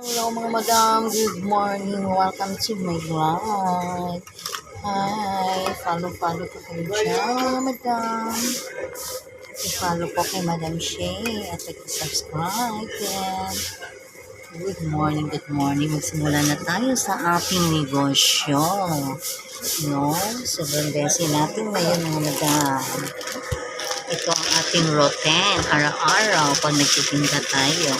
Hello mga madam, good morning. Welcome to my vlog. Hi, follow-follow po kayo dyan, madam. I-follow po kay Madam Shay at subscribe. Good morning, good morning. Magsimula na tayo sa ating negosyo. No? Sobrang busy natin ngayon mga madam. Ito ang ating routine, araw-araw pag nagtitinda tayo.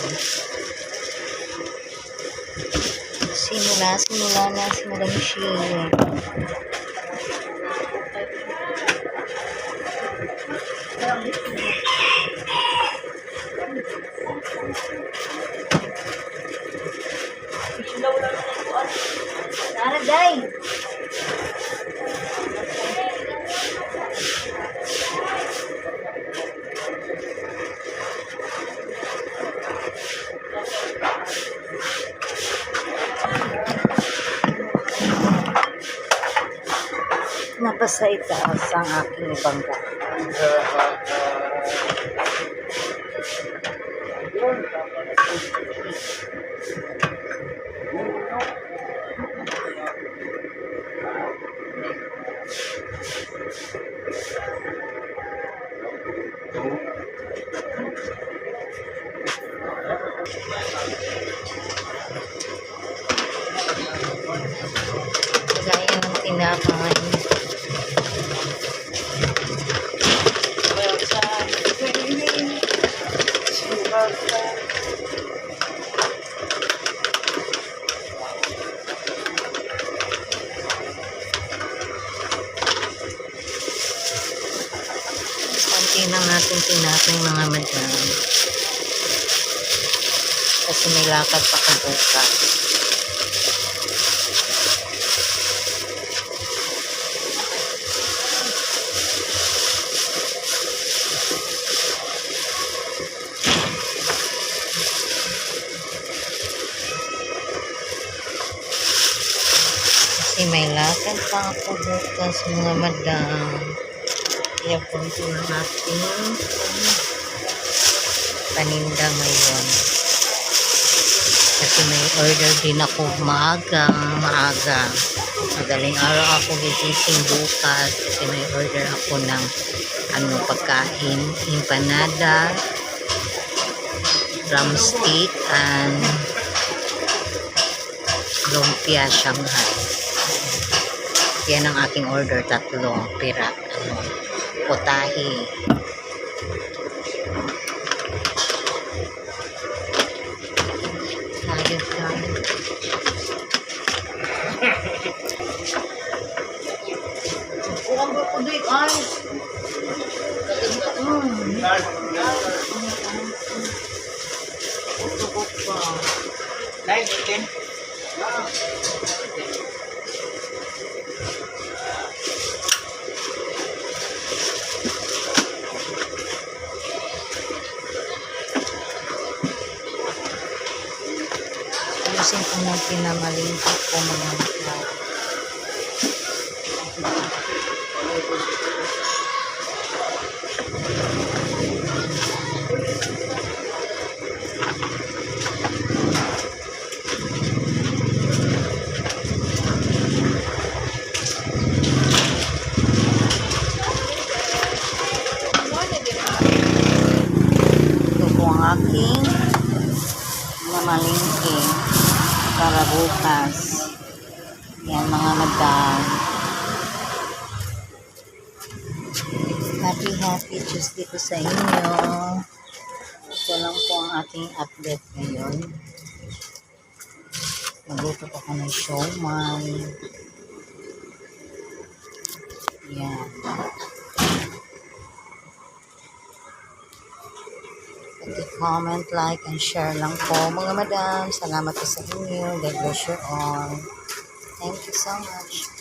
Simula, simula na si Madam Shay. Tara, Napasa itaas ang aking bangga. Gaya ng tinapay. Konti ng ating tinapay mga madam. Kasi may lakad pa kabukas. Kasi may lakad pa ako bukas mga madam. Kaya na natin paninda ngayon. Kasi may order din ako maaga, maaga. Madaling araw ako gigising bukas kasi may order ako ng ano pagkain, empanada, drumstick, and lumpia Shanghai. Yan ang aking order, tatlo, pirak, ano, potahi. Ayos lang. Kurang ba ko di, ay? Hmm. Tugok pa. Live chicken. Ayusin ko na pinamalingkot ko mga ang aking namalingki para bukas. Yan mga madam. Happy happy Tuesday ko sa inyo. Ito lang po ang ating update ngayon. Magluto pa ako ng showman. Yan. Comment, like, and share lang po. Mga madam, salamat po sa inyo. God bless you all. Thank you so much.